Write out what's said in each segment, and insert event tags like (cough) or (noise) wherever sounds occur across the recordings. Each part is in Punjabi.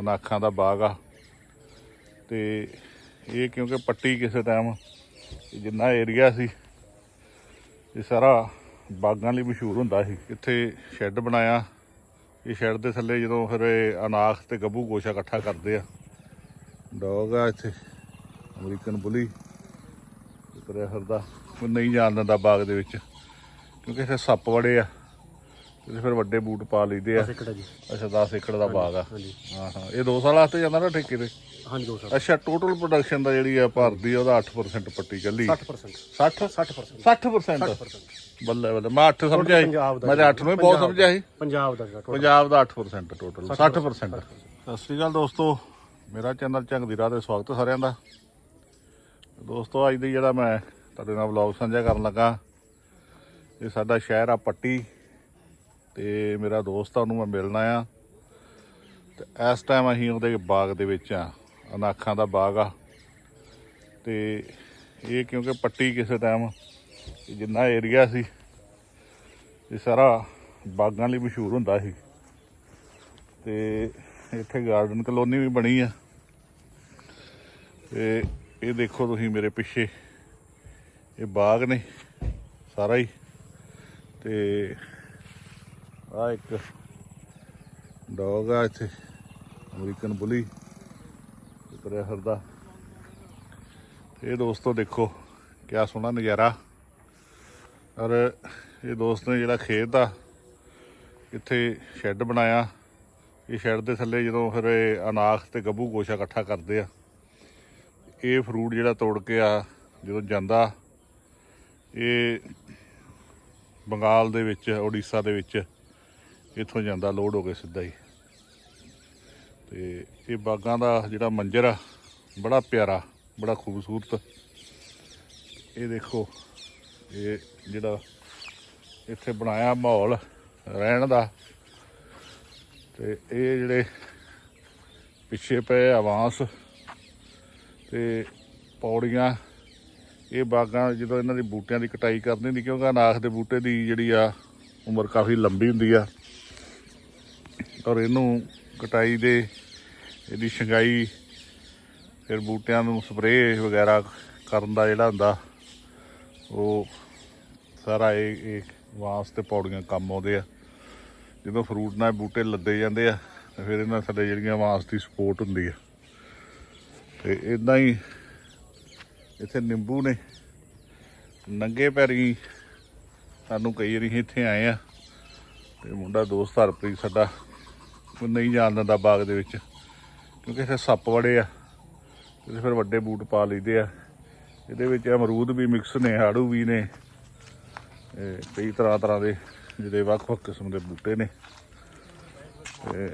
ਅਨਾਖਾਂ ਦਾ ਬਾਗ ਆ। ਤੇ ਇਹ ਕਿਉਂਕਿ ਪੱਟੀ ਕਿਸੇ ਟਾਈਮ ਜਿੰਨਾ ਏਰੀਆ ਸੀ, ਇਹ ਸਾਰਾ ਬਾਗਾਂ ਲਈ ਮਸ਼ਹੂਰ ਹੁੰਦਾ ਸੀ। ਇੱਥੇ ਸ਼ੈੱਡ ਬਣਾਇਆ। ਇਹ ਸ਼ੈੱਡ ਦੇ ਥੱਲੇ ਜਦੋਂ ਫਿਰ ਇਹ ਅਨਾਖ ਤੇ ਗੱਭੂ ਗੋਸ਼ਾ ਇਕੱਠਾ ਕਰਦੇ ਆ। ਡੌਗ ਆ ਇੱਥੇ, ਅਮਰੀਕਨ ਬੁਲੀ। ਤੁਰਿਆ ਫਿਰਦਾ ਕੋਈ ਨਹੀਂ ਜਾਣ ਦਿੰਦਾ ਬਾਗ ਦੇ ਵਿੱਚ, ਕਿਉਂਕਿ ਇੱਥੇ ਸੱਪ ਬੜੇ ਆ। ਤੇ ਫਿਰ ਵੱਡੇ ਬੂਟ ਪਾ ਲਈਦੇ ਆ। ਏਕੜ ਜੀ। ਅੱਛਾ 10 ਏਕੜ ਦਾ ਬਾਗ ਆ। ਹਾਂਜੀ ਹਾਂ ਹਾਂ। ਇਹ 2 ਸਾਲ ਵਾਸਤੇ ਜਾਂਦਾ ਨਾ ਠੇਕੇ ਤੇ? ਹਾਂਜੀ ਦੋ ਸਾਲ। ਅੱਛਾ ਟੋਟਲ ਪ੍ਰੋਡਕਸ਼ਨ ਦਾ ਜਿਹੜੀ ਆ ਭਾਰਤੀ ਉਹਦਾ 8% ਪੱਟੀ ਚੱਲੀ। 60% 60 60% 60% 60% ਬੱਲੇ ਬੱਲੇ। ਮੈਂ 8 ਸਮਝਿਆ ਸੀ। ਪੰਜਾਬ ਦਾ ਮੈਂ ਤਾਂ 8 ਨੂੰ ਹੀ ਬਹੁਤ ਸਮਝਿਆ ਸੀ। ਪੰਜਾਬ ਦਾ ਜਿਹੜਾ ਪੰਜਾਬ ਦਾ 8% ਟੋਟਲ 60% ਸਤਿ ਸ਼੍ਰੀ ਅਕਾਲ ਦੋਸਤੋ। ਮੇਰਾ ਚੈਨਲ ਝੰਗ ਦੀ ਰਾਹ ਤੇ ਸਵਾਗਤ ਹੈ ਸਾਰਿਆਂ ਦਾ। ਦੋਸਤੋ ਅੱਜ ਦੀ ਜਿਹੜਾ ਮੈਂ ਤੁਹਾਡੇ ਨਾਲ ਵਲੌਗ ਸਾਂਝਾ ਕਰਨ ਲੱਗਾ ਇਹ ਸਾਡਾ ਸ਼ਹਿਰ ਆ ਪੱਟੀ। ਤੇ ਮੇਰਾ ਦੋਸਤ ਆ, ਉਹਨੂੰ ਮੈਂ ਮਿਲਣਾ ਆ ਤੇ ਇਸ ਟਾਈਮ ਅਸੀਂ ਉਹਦੇ ਬਾਗ ਦੇ ਵਿੱਚ ਆ, ਅਨਾਖਾਂ ਦਾ ਬਾਗ ਆ। ਤੇ ਇਹ ਕਿਉਂਕਿ ਪੱਟੀ ਕਿਸੇ ਟਾਈਮ ਜਿੰਨਾ ਏਰੀਆ ਸੀ, ਇਹ ਸਾਰਾ ਬਾਗਾਂ ਲਈ ਮਸ਼ਹੂਰ ਹੁੰਦਾ ਸੀ। ਤੇ ਇੱਥੇ ਗਾਰਡਨ ਕਲੋਨੀ ਵੀ ਬਣੀ ਆ। ਤੇ ਇਹ ਦੇਖੋ ਤੁਸੀਂ ਮੇਰੇ ਪਿੱਛੇ, ਇਹ ਬਾਗ ਨੇ ਸਾਰਾ ਹੀ। ਤੇ ਆ ਇੱਕ ਡੌਗ ਆ ਇੱਥੇ, ਅਮਰੀਕਨ ਬੁਲੀ ਤੁਰਿਆ ਫਿਰਦਾ ਇਹ ਦੋਸਤੋ ਦੇਖੋ, ਕਿਆ ਸੋਹਣਾ ਨਜ਼ਾਰਾ। ਔਰ ਇਹ ਦੋਸਤ ਨੇ ਜਿਹੜਾ ਖੇਤ ਆ, ਇੱਥੇ ਸ਼ੈੱਡ ਬਣਾਇਆ। ਇਹ ਸ਼ੈੱਡ ਦੇ ਥੱਲੇ ਜਦੋਂ ਫਿਰ ਅਨਾਖ ਤੇ ਗੱਭੂ ਗੋਸ਼ਾ ਇਕੱਠਾ ਕਰਦੇ ਆ, ਇਹ ਫਰੂਟ ਜਿਹੜਾ ਤੋੜ ਕੇ ਆ, ਜਦੋਂ ਜਾਂਦਾ, ਇਹ ਬੰਗਾਲ ਦੇ ਵਿੱਚ, ਉੜੀਸਾ ਦੇ ਵਿੱਚ ਇੱਥੋਂ ਜਾਂਦਾ ਲੋਡ ਹੋ ਕੇ ਸਿੱਧਾ ਹੀ। ਤੇ ਇਹ ਬਾਗਾਂ ਦਾ ਜਿਹੜਾ ਮੰਜ਼ਰ ਆ, ਬੜਾ ਪਿਆਰਾ, ਬੜਾ ਖੂਬਸੂਰਤ। ਇਹ ਦੇਖੋ, ਇਹ ਜਿਹੜਾ ਇੱਥੇ ਬਣਾਇਆ ਮਾਹੌਲ ਰਹਿਣ ਦਾ। ਤੇ ਇਹ ਜਿਹੜੇ ਪਿੱਛੇ ਪਏ ਆਵਾਸ ਤੇ ਪੌੜੀਆਂ, ਇਹ ਬਾਗਾਂ ਜਦੋਂ ਇਹਨਾਂ ਦੀ ਬੂਟਿਆਂ ਦੀ ਕਟਾਈ ਕਰਨੀ ਹੁੰਦੀ, ਕਿਉਂਕਿ ਅਨਾਖ ਦੇ ਬੂਟੇ ਦੀ ਜਿਹੜੀ ਆ, ਉਮਰ ਕਾਫੀ ਲੰਬੀ ਹੁੰਦੀ ਆ। ਔਰ ਇਹਨੂੰ ਕਟਾਈ ਦੇ, ਇਹਦੀ ਸ਼ੰਗਾਈ ਫਿਰ ਬੂਟਿਆਂ ਨੂੰ ਸਪਰੇਅ ਵਗੈਰਾ ਕਰਨ ਦਾ ਜਿਹੜਾ ਹੁੰਦਾ, ਉਹ ਸਾਰਾ ਇਹ ਇਹ ਵਾਸਤੇ ਪੌੜੀਆਂ ਕੰਮ ਆਉਂਦੇ ਆ। ਜਦੋਂ ਫਰੂਟ ਨਾਲ ਬੂਟੇ ਲੱਦੇ ਜਾਂਦੇ ਆ, ਤੇ ਫਿਰ ਇਹਨਾਂ ਥੱਲੇ ਜਿਹੜੀਆਂ ਵਾਂਸ ਦੀ ਸਪੋਰਟ ਹੁੰਦੀ ਆ। ਤੇ ਇਦਾਂ ਹੀ ਇੱਥੇ ਨਿੰਬੂ ਨੇ ਨੰਗੇ ਪੈਰੀ ਸਾਨੂੰ ਕਈ ਵਾਰੀ ਇੱਥੇ ਆਏ ਆ, ਤੇ ਮੁੰਡਾ ਦੋਸਤ ਹਰਪ੍ਰੀਤ ਸਾਡਾ ਨਹੀਂ ਜਾਣ ਦਿੰਦਾ ਬਾਗ ਦੇ ਵਿੱਚ। ਕਿਉਂਕਿ ਇੱਥੇ ਸੱਪ ਬੜੇ ਆ। ਤੇ ਫਿਰ ਵੱਡੇ ਬੂਟ ਪਾ ਲਈਦੇ ਆ। ਇਹਦੇ ਵਿੱਚ ਅਮਰੂਦ ਵੀ ਮਿਕਸ ਨੇ, ਆੜੂ ਵੀ ਨੇ। ਕਈ ਤਰ੍ਹਾਂ ਤਰ੍ਹਾਂ ਦੇ ਜਿਹੜੇ ਵੱਖ-ਵੱਖ ਕਿਸਮ ਦੇ ਬੂਟੇ ਨੇ। ਤੇ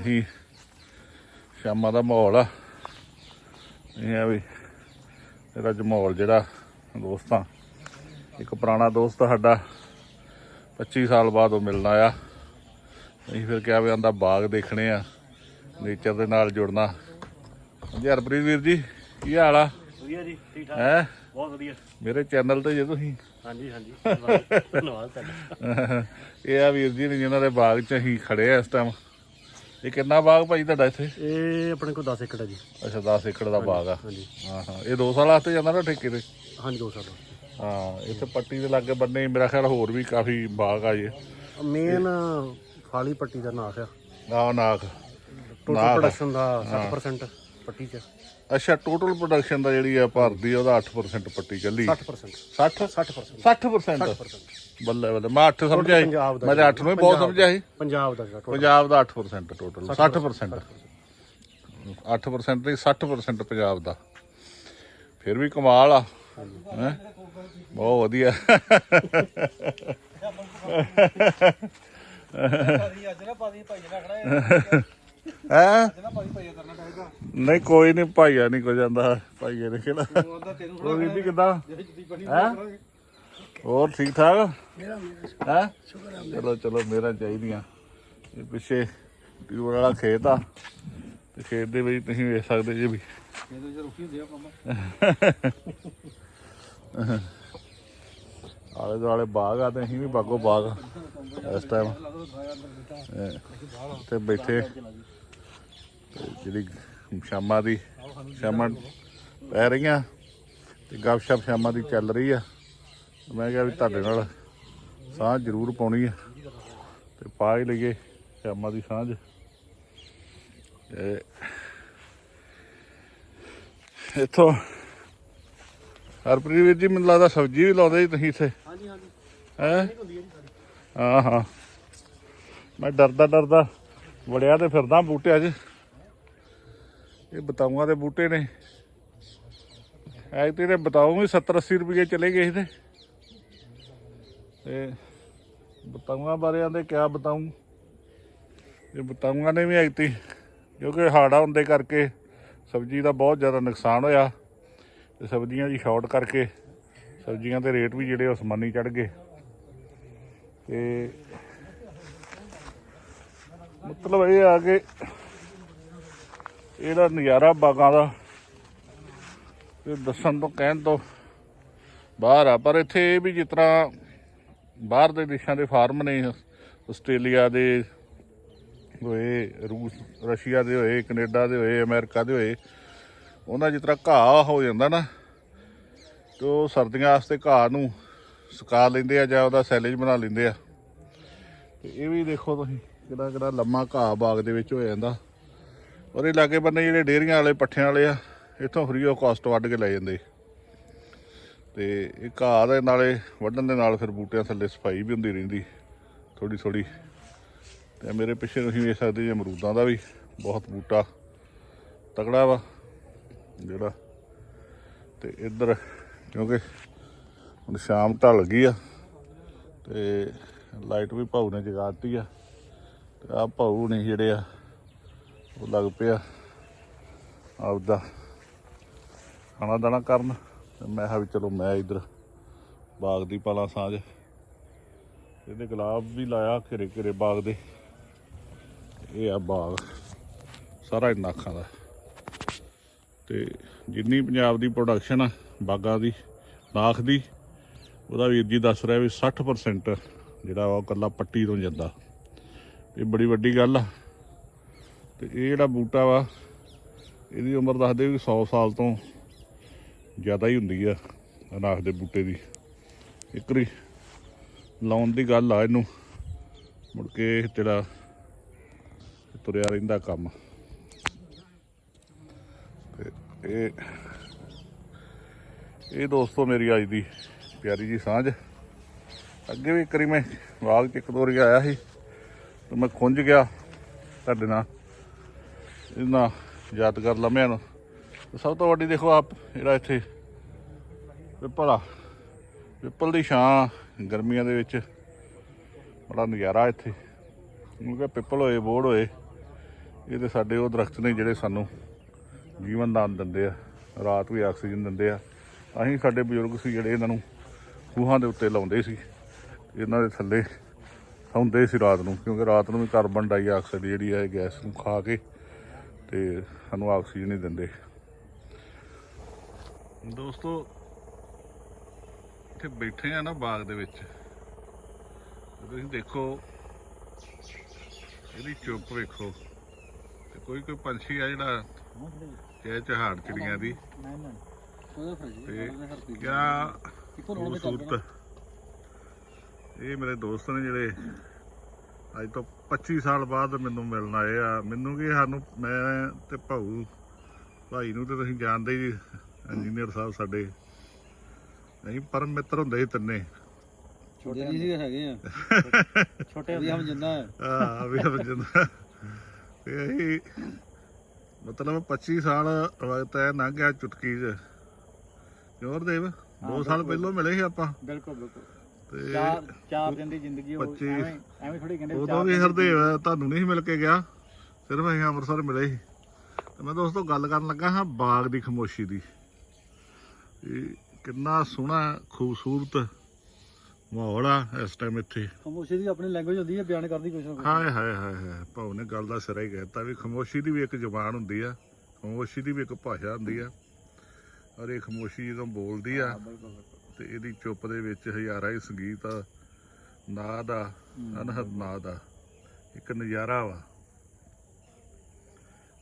ਅਸੀਂ ਸ਼ਾਮਾਂ ਦਾ ਮਾਹੌਲ ਆ। ਇਹ ਆ ਵੀ ਇਹਦਾ ਅੱਜ ਮਾਹੌਲ ਜਿਹੜਾ ਦੋਸਤਾਂ। ਇੱਕ ਪੁਰਾਣਾ ਦੋਸਤ ਸਾਡਾ 25 ਸਾਲ ਬਾਅਦ ਉਹ ਮਿਲਣਾ ਆ ਅਸੀਂ ਫਿਰ ਕਿਹਾ ਵੀ ਆਂਦਾ ਬਾਗ ਦੇਖਣੇ ਆ ਨੇਚਰ ਦੇ ਨਾਲ ਜੁੜਨਾ। ਹਾਂਜੀ ਹਰਪ੍ਰੀਤ ਵੀਰ ਜੀ ਕੀ ਹਾਲ ਆ? ਵਧੀਆ ਜੀ ਠੀਕ ਠਾਕ। ਹੈ? ਬਹੁਤ ਵਧੀਆ। ਮੇਰੇ ਚੈਨਲ ਤੇ ਜੇ ਤੁਸੀਂ? ਹਾਂਜੀ ਹਾਂਜੀ ਧੰਨਵਾਦ ਤੁਹਾਡਾ। ਇਹ ਆ ਵੀਰ ਜੀ ਨੇ ਜਿਨ੍ਹਾਂ ਦੇ ਬਾਗ 'ਚ ਅਸੀਂ ਖੜੇ ਆ ਇਸ ਟਾਈਮ ਇਹ ਕਿੰਨਾ ਬਾਗ ਭਾਈ ਤੁਹਾਡਾ ਇੱਥੇ? ਇਹ ਆਪਣੇ ਕੋਲ 10 ਏਕੜ ਹੈ ਜੀ। ਅੱਛਾ 10 ਏਕੜ ਦਾ ਬਾਗ ਆ। ਹਾਂਜੀ। ਹਾਂ ਹਾਂ। ਇਹ 2 ਸਾਲ ਵਾਸਤੇ ਜਾਂਦਾ ਨਾ ਠੇਕੇ ਤੇ? ਹਾਂਜੀ ਦੋ ਸਾਲ ਹਾਂ ਇੱਥੇ ਪੱਟੀ ਦੇ ਲਾਗੇ ਬੰਨੇ ਮੇਰਾ ਖਿਆਲ ਹੋਰ ਵੀ ਕਾਫੀ ਬਾਗ ਆ ਜੇ। ਮੇਨ ਫਾਲੀ ਪੱਟੀ ਦਾ ਨਾਖ ਆ। ਨਾ ਨਾਕ ਟੋਟਲ ਨਾਖ। ਪ੍ਰੋਡਕਸ਼ਨ ਦਾ 60% ਪੱਟੀ ਚ। ਅੱਛਾ ਟੋਟਲ ਪ੍ਰੋਡਕਸ਼ਨ ਦਾ ਜਿਹੜੀ ਆ ਭਾਰਤੀ ਉਹਦਾ 8% ਪੱਟੀ ਚੱਲੀ। 60% 60 60% 60% 60% ਬੱਲੇ ਬੱਲੇ ਮੈਂ 8 ਸਮਝਿਆ ਸੀ। ਪੰਜਾਬ ਦਾ ਮੈਂ ਤਾਂ 8 ਨੂੰ ਹੀ ਬਹੁਤ ਪੰਜਾਬ ਸਮਝਿਆ ਸੀ। ਪੰਜਾਬ ਦਾ ਜਿਹੜਾ total ਪੰਜਾਬ ਦਾ 8% ਟੋਟਲ 60% 8% ਨਹੀਂ 60% ਪੰਜਾਬ ਦਾ। ਫਿਰ ਵੀ ਕਮਾਲ ਆ। ਹੈਂ? ਬਹੁਤ ਵਧੀਆ। ਭਾਜੀ ਅੱਜ ਨਾ ਭਾਜੀ ਭਾਈ ਜਿਹੜਾ ਖੜਾ ਹੈ? ਹੈ ਅੱਜ ਨਾ ਭਾਜੀ ਭਾਈ ਕਰਨਾ ਚਾਹੀਦਾ ਨਹੀਂ, ਕੋਈ ਨਹੀਂ, ਭਾਈਆ ਨਹੀਂ ਕੋ ਜਾਂਦਾ। ਭਾਈਏ ਨੇ ਕਿਹੜਾ? ਉਹਦਾ ਤੈਨੂੰ ਹੋਰ ਬੀਬੀ ਕਿਦਾਂ? ਜਿਹੜੀ ਜੁੱਤੀ ਬਣੀ ਹੈ? ਹੋਰ ਠੀਕ ਠਾਕ? ਹੈ? ਚਲੋ ਚਲੋ ਮੇਰਾ ਚਾਹੀਦੀਆਂ। ਇਹ ਪਿੱਛੇ ਟਿਊਬਰ ਵਾਲਾ ਖੇਤ ਆ। ਤੇ ਖੇਤ ਦੇ ਵਿੱਚ ਤੁਸੀਂ ਵੇਖ ਸਕਦੇ ਜੇ ਵੀ। ਇਹਦੇ ਚ ਰੁਕੀ ਹੁੰਦੀ ਆ ਕੰਮ ਆਲੇ ਦੁਆਲੇ ਬਾਗ ਆ ਤੇ ਅਸੀਂ ਵੀ ਬਾਗੋ ਬਾਗ ਇਸ ਟਾਈਮ ਤੇ ਬੈਠੇ। ਜਿਹੜੀ ਸ਼ਾਮਾਂ ਦੀ, ਸ਼ਾਮਾਂ ਪੈ ਰਹੀਆਂ, ਤੇ ਗੱਪਸ਼ਪ ਸ਼ਾਮਾਂ ਦੀ ਚੱਲ ਰਹੀ ਆ। ਮੈਂ ਕਿਹਾ ਵੀ ਤੁਹਾਡੇ ਨਾਲ ਸਾਂਝ ਜ਼ਰੂਰ ਪਾਉਣੀ ਆ। ਤੇ ਪਾ ਹੀ ਲਈਏ ਸ਼ਾਮਾਂ ਦੀ ਸਾਂਝ। ਤੇ ਇੱਥੋਂ ਹਰਪ੍ਰੀਤ ਵੀਰ ਜੀ ਮੈਨੂੰ ਲੱਗਦਾ ਸਬਜ਼ੀ ਵੀ ਲਾਉਂਦੇ ਜੀ ਤੁਸੀਂ ਇੱਥੇ। ਹਾਂਜੀ ਹਾਂਜੀ। ਹੈ? ਹੈ ਮੈਂ ਡਰਦਾ ਡਰਦਾ। ਵੜਿਆ ਤੇ ਫਿਰਦਾ ਬੂਟਿਆਂ 'ਚ ਇਹ ਬਤਾਊਆਂ ਦੇ ਬੂਟੇ ਨੇ। ਐਕਤੀ ਦੇ ਬਤਾਊ ਵੀ 70 80 ਰੁਪਏ ਚਲੇ ਗਏ ਸੀ ਤੇ। ਤੇ ਬਤਾਊਆਂ ਬਾਰੇ ਆਂਦੇ ਕਿਆ ਬਤਾਊ? ਇਹ ਬਤਾਊਆਂ ਨੇ ਵੀ ਐਕਤੀ ਕਿਉਂਕਿ ਹਾੜਾ ਹੁੰਦੇ ਕਰਕੇ ਸਬਜ਼ੀ ਦਾ ਬਹੁਤ ਜ਼ਿਆਦਾ ਨੁਕਸਾਨ ਹੋਇਆ। ਤੇ ਸਬਜ਼ੀਆਂ ਦੀ ਸ਼ਾਰਟ ਕਰਕੇ, ਸਬਜ਼ੀਆਂ ਦੇ ਰੇਟ ਵੀ ਜਿਹੜੇ ਉਹ ਅਸਮਾਨੀ ਚੜ ਗਏ। ਤੇ ਮਤਲਬ ਇਹ ਆ ਕਿ ਇਹਦਾ ਨਜ਼ਾਰਾ ਬਾਗਾਂ ਦਾ, ਤੇ ਦੱਸਣ ਤੋਂ ਕਹਿਣ ਤੋਂ ਬਾਹਰ ਆ, ਪਰ ਇੱਥੇ ਇਹ ਵੀ ਜਿਸ ਤਰ੍ਹਾਂ ਬਾਹਰ ਦੇ ਦੇਸ਼ਾਂ ਦੇ ਫਾਰਮ ਨੇ, ਆਸਟ੍ਰੇਲੀਆ ਦੇ ਹੋਏ, ਰੂਸ, ਰਸ਼ੀਆ ਦੇ ਹੋਏ, ਕੈਨੇਡਾ ਦੇ ਹੋਏ, ਅਮਰੀਕਾ ਦੇ ਹੋਏ ਉਹਨਾਂ ਜਿਸ ਤਰ੍ਹਾਂ ਘਾਹ ਹੋ ਜਾਂਦਾ ਨਾ, ਤੇ ਉਹ ਸਰਦੀਆਂ ਵਾਸਤੇ ਘਾਹ ਨੂੰ ਸੁਕਾ ਲੈਂਦੇ ਆ ਜਾਂ ਉਹਦਾ ਸੈਲੇਜ ਬਣਾ ਲੈਂਦੇ ਆ। ਤੇ ਇਹ ਵੀ ਦੇਖੋ ਤੁਸੀਂ, ਕਿਹੜਾ ਕਿਹੜਾ ਲੰਮਾ ਘਾਹ ਬਾਗ ਦੇ ਵਿੱਚ ਹੋ ਜਾਂਦਾ। ਔਰ ਇਹ ਲਾਗੇ ਬੰਨੇ ਜਿਹੜੇ ਡੇਰੀਆਂ ਵਾਲੇ, ਪੱਠਿਆਂ ਵਾਲੇ ਆ, ਇੱਥੋਂ ਫ੍ਰੀ ਆਫ ਕਾਸਟ ਵੱਢ ਕੇ ਲੈ ਜਾਂਦੇ। ਤੇ ਇਹ ਘਾਹ ਦੇ ਨਾਲੇ ਵੱਢਣ ਦੇ ਨਾਲ ਫਿਰ ਬੂਟਿਆਂ ਥੱਲੇ ਸਫ਼ਾਈ ਵੀ ਹੁੰਦੀ ਰਹਿੰਦੀ ਥੋੜੀ ਥੋੜੀ ਤੇ ਮੇਰੇ ਪਿੱਛੇ ਤੁਸੀਂ ਵੇਖ ਸਕਦੇ ਜੇ ਅਮਰੂਦਾਂ ਦਾ ਵੀ ਬਹੁਤ ਬੂਟਾ ਤਕੜਾ ਵਾ। ਜਿਹੜਾ ਤੇ ਇੱਧਰ ਕਿਉਂਕਿ ਹੁਣ ਸ਼ਾਮ ਢਲ ਗਈ ਆ ਤੇ ਲਾਈਟ ਵੀ ਭਾਊ ਨੇ ਜਗਾਤੀ ਆ ਤੇ ਆ ਭਾਊ ਨੇ ਜਿਹੜੇ ਆ ਉਹ ਲੱਗ ਪਿਆ ਆਪਦਾ ਖਾਣਾ ਦਾਣਾ ਕਰਨ ਤੇ ਮੈਂ ਕਿਹਾ ਵੀ ਚਲੋ ਮੈਂ ਇੱਧਰ ਬਾਗ ਦੀ ਪਾਲਾ ਸਾਂਝ। ਇਹਦੇ ਗੁਲਾਬ ਵੀ ਲਾਇਆ ਘਿਰੇ ਘਿਰੇ ਬਾਗ ਦੇ। ਇਹ ਆ ਬਾਗ, ਸਾਰਾ ਇਹਨਾਂ ਦਾ। ਤੇ ਜਿੰਨੀ ਪੰਜਾਬ ਦੀ ਪ੍ਰੋਡਕਸ਼ਨ ਆ, ਬਾਗਾਂ ਦੀ ਨਾਖ ਦੀ, ਉਹਦਾ ਵੀਰ ਜੀ ਦੱਸ ਰਿਹਾ ਵੀ 60% ਜਿਹੜਾ ਉਹ ਕੱਲਾ ਪੱਟੀ ਤੋਂ ਜਾਂਦਾ। ਇਹ ਬੜੀ ਵੱਡੀ ਗੱਲ ਆ। ਤੇ ਇਹ ਜਿਹੜਾ ਬੂਟਾ ਵਾ, ਇਹਦੀ ਉਮਰ ਦੱਸਦੇ ਵੀ 100 ਸਾਲ ਤੋਂ ਜ਼ਿਆਦਾ ਹੀ ਹੁੰਦੀ ਆ ਅਨਾਖ ਦੇ ਬੂਟੇ ਦੀ। ਇੱਕ ਲਾਉਣ ਦੀ ਗੱਲ ਆ ਇਹਨੂੰ, ਮੁੜ ਕੇ ਇਹ ਜਿਹੜਾ ਤੁਰਿਆ ਰਹਿੰਦਾ ਕੰਮ। ਇਹ ਇਹ ਦੋਸਤੋ ਮੇਰੀ ਅੱਜ ਦੀ ਪਿਆਰੀ ਜੀ ਸਾਂਝ। ਅੱਗੇ ਵੀ ਇੱਕ ਵਾਰੀ ਮੈਂ ਬਾਗ 'ਚ ਇੱਕ ਦੋ ਵਾਰੀ ਆਇਆ ਸੀ ਤੇ ਮੈਂ ਖੁੰਝ ਗਿਆ ਤੁਹਾਡੇ ਨਾਲ। ਇਹਨਾਂ ਯਾਦਗਾਰ ਲੰਮਿਆਂ ਨੂੰ ਸਭ ਤੋਂ ਵੱਡੀ ਦੇਖੋ ਆਪ ਜਿਹੜਾ ਇੱਥੇ ਪਿੱਪਲ ਆ। ਪਿੱਪਲ ਦੀ ਛਾਂ ਗਰਮੀਆਂ ਦੇ ਵਿੱਚ ਬੜਾ ਨਜ਼ਾਰਾ ਇੱਥੇ। ਕਿਉਂਕਿ ਪਿੱਪਲ ਹੋਏ, ਬੋੜ ਹੋਏ, ਇਹ ਤੇ ਸਾਡੇ ਉਹ ਦਰਖਤ ਨੇ ਜਿਹੜੇ ਸਾਨੂੰ ਜੀਵਨ ਦਾਨ ਦਿੰਦੇ ਆ, ਰਾਤ ਵੀ ਆਕਸੀਜਨ ਦਿੰਦੇ ਆ। ਅਸੀਂ ਸਾਡੇ ਬਜ਼ੁਰਗ ਸੀ ਜਿਹੜੇ ਇਹਨਾਂ ਨੂੰ ਖੂਹਾਂ ਦੇ ਉੱਤੇ ਲਾਉਂਦੇ ਸੀ। ਇਹਨਾਂ ਦੇ ਥੱਲੇ ਸੌਂਦੇ ਸੀ ਰਾਤ ਨੂੰ, ਕਿਉਂਕਿ ਰਾਤ ਨੂੰ ਵੀ ਕਾਰਬਨ ਡਾਈਆਕਸਾਈਡ ਜਿਹੜੀ ਹੈ ਗੈਸ ਨੂੰ ਖਾ ਕੇ ਤੇ ਸਾਨੂੰ ਆਕਸੀਜਨ ਹੀ ਦਿੰਦੇ। ਦੋਸਤੋ, ਇੱਥੇ ਬੈਠੇ ਆ ਨਾ ਬਾਗ ਦੇ ਵਿੱਚ। ਤੁਸੀਂ ਦੇਖੋ, ਇਹਦੀ ਚੁੱਪ ਵੇਖੋ। ਤੇ ਕੋਈ ਕੋਈ ਪੰਛੀ ਆ ਜਿਹੜਾ ਚਾਹੇ ਚਹਾੜ ਚਿੜੀਆਂ ਦੀ। ਤੇ ਕਿਆ ਖੂਬਸੂਰਤ। ਇਹ ਮੇਰੇ ਦੋਸਤ ਨੇ ਜਿਹੜੇ ਅੱਜ ਤੋਂ 25 ਸਾਲ ਬਾਅਦ ਮੈਨੂੰ ਮਿਲਣ ਆਏ ਆ। ਮੈਨੂੰ ਕੀ ਸਾਨੂੰ ਮੈਂ ਤੇ ਭਾਊ ਭਾਈ ਨੂੰ ਤੇ ਤੁਸੀਂ ਜਾਣਦੇ ਹੀ ਇੰਜੀਨੀਅਰ ਸਾਹਿਬ ਸਾਡੇ। ਨਹੀਂ ਪਰਮ ਮਿੱਤਰ ਹੁੰਦੇ ਸੀ ਤਿੰਨੇ। ਛੋਟੇ ਨਹੀਂ ਸੀ ਹੈਗੇ ਆ। (laughs) ਛੋਟੇ ਵੀ ਹਮ ਜਿੰਦਾ ਹੈ। ਆ ਵੀ ਸਮਝਦਾ ਤੇ ਇਹ ਮਤਲਬ 25 ਸਾਲ ਵਕਤ ਹੈ ਲੰਘ ਗਿਆ ਚੁਟਕੀ 'ਚ। ਜੋਰ ਦੇਵ 2 ਸਾਲ ਪਹਿਲਾਂ ਮਿਲੇ ਸੀ ਆਪਾਂ। ਬਿਲਕੁਲ ਬਿਲਕੁਲ। ਤੇ ਚਾਰ ਚਾਰ ਦਿਨ ਦੀ ਜ਼ਿੰਦਗੀ ਉਹ ਐਵੇਂ ਐਵੇਂ ਥੋੜੀ ਕਹਿੰਦੇ ਉਦੋਂ ਵੀ ਹਰਦੇਵ ਤੁਹਾਨੂੰ ਨਹੀਂ ਮਿਲ ਕੇ ਗਿਆ ਸਿਰਫ ਅਸੀਂ ਅੰਮ੍ਰਿਤਸਰ ਮਿਲੇ ਸੀ। ਤੇ ਮੈਂ ਦੋਸਤੋ ਗੱਲ ਕਰਨ ਲੱਗਾ ਹਾਂ ਬਾਗ ਦੀ ਖਮੋਸ਼ੀ ਦੀ। ਇਹ ਕਿੰਨਾ ਸੋਹਣਾ ਖੂਬਸੂਰਤ ਮਾਹੌਲ ਆ ਇਸ ਟਾਈਮ ਇੱਥੇ। ਖਮੋਸ਼ੀ ਦੀ ਆਪਣੀ ਲੈਂਗੁਏਜ ਹੁੰਦੀ ਹੈ ਬਿਆਨ ਕਰਦੀ ਕੁਛ ਨਾ ਕੁਛ ਹਾਏ ਹਾਏ ਹਾਏ ਹਾਏ ਭਾਉ ਨੇ ਗੱਲ ਦਾ ਸਿਰਾ ਹੀ ਕਹਿਤਾ ਵੀ ਖਮੋਸ਼ੀ ਦੀ ਵੀ ਇੱਕ ਜ਼ੁਬਾਨ ਹੁੰਦੀ ਆ ਖਮੋਸ਼ੀ ਦੀ ਵੀ ਇੱਕ ਭਾਸ਼ਾ ਹੁੰਦੀ ਆ। ਔਰ ਇਹ ਖਮੋਸ਼ੀ ਜਦੋਂ ਬੋਲਦੀ ਆ ਬਿਲਕੁਲ ਬਿਲਕੁਲ। ਤੇ ਇਹਦੀ ਚੁੱਪ ਦੇ ਵਿੱਚ ਹਜ਼ਾਰਾਂ ਹੀ ਸੰਗੀਤ ਆ ਨਾਦ ਆ ਅਨਹਦ ਨਾਦ ਆ ਇੱਕ ਨਜ਼ਾਰਾ ਵਾ।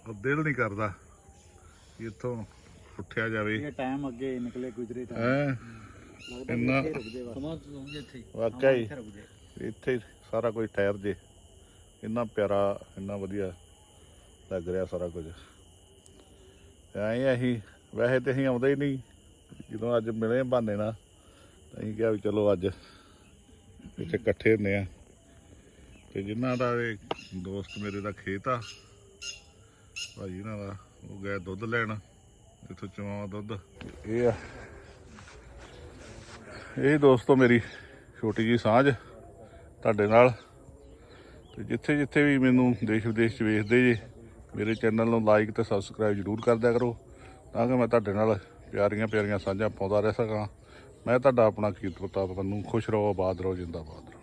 ਉਹ ਦਿਲ ਨਹੀਂ ਕਰਦਾ ਕਿ ਇੱਥੋਂ ਉੱਠਿਆ ਜਾਵੇ। ਇਹ ਟਾਈਮ ਅੱਗੇ ਨਿਕਲੇ ਗੁਜਰੇ ਟਾਈਮ ਹੈ? ਇੰਨਾ ਸਮਾਂ ਰੁਕ ਇੱਥੇ ਵਾਕਿਆ ਹੀ। ਇੱਥੇ ਸਾਰਾ ਕੁਝ ਠਹਿਰ ਜੇ। ਇੰਨਾ ਪਿਆਰਾ ਇੰਨਾ ਵਧੀਆ ਲੱਗ ਰਿਹਾ ਸਾਰਾ ਕੁਝ। ਐਂ ਅਸੀਂ ਵੈਸੇ ਤੇ ਅਸੀਂ ਆਉਂਦੇ ਹੀ ਨਹੀਂ। ਜਦੋਂ ਅੱਜ ਮਿਲੇ ਬਹਾਨੇ ਨਾਲ ਤਾਂ ਅਸੀਂ ਕਿਹਾ ਵੀ ਚਲੋ ਅੱਜ ਇੱਥੇ ਇਕੱਠੇ ਹੁੰਦੇ ਆ ਤੇ ਜਿਨ੍ਹਾਂ ਦਾ ਇਹ ਦੋਸਤ ਮੇਰੇ ਦਾ ਖੇਤ ਆ ਭਾਜੀ ਇਹਨਾਂ ਦਾ ਉਹ ਗਏ ਦੁੱਧ ਲੈਣ। ਇੱਥੋਂ ਚਵਾਵਾ ਦੁੱਧ। ਇਹ ਆ ਇਹ ਦੋਸਤੋ ਮੇਰੀ ਛੋਟੀ ਜੀ ਸਾਂਝ ਤੁਹਾਡੇ ਨਾਲ। ਤੇ ਜਿੱਥੇ ਜਿੱਥੇ ਵੀ ਮੈਨੂੰ ਦੇਸ਼ ਵਿਦੇਸ਼ ਚ ਵੇਖਦੇ ਜੇ, ਮੇਰੇ ਚੈਨਲ ਨੂੰ ਲਾਈਕ ਤੇ ਸਬਸਕ੍ਰਾਈਬ ਜਰੂਰ ਕਰ ਦਿਆ ਕਰੋ, ਤਾਂ ਕਿ ਮੈਂ ਤੁਹਾਡੇ ਨਾਲ ਪਿਆਰੀਆਂ ਪਿਆਰੀਆਂ ਸਾਂਝਾਂ ਪਾਉਂਦਾ ਰਹਿ ਸਕਾਂ। ਮੈਂ ਤੁਹਾਡਾ ਆਪਣਾ ਕੀਰਤ ਪ੍ਰਤਾਪ ਪੰਨੂ, ਖੁਸ਼ ਰਹੋ, ਆਬਾਦ ਰਹੋ, ਜਿੰਦਾਬਾਦ ਰਹੋ।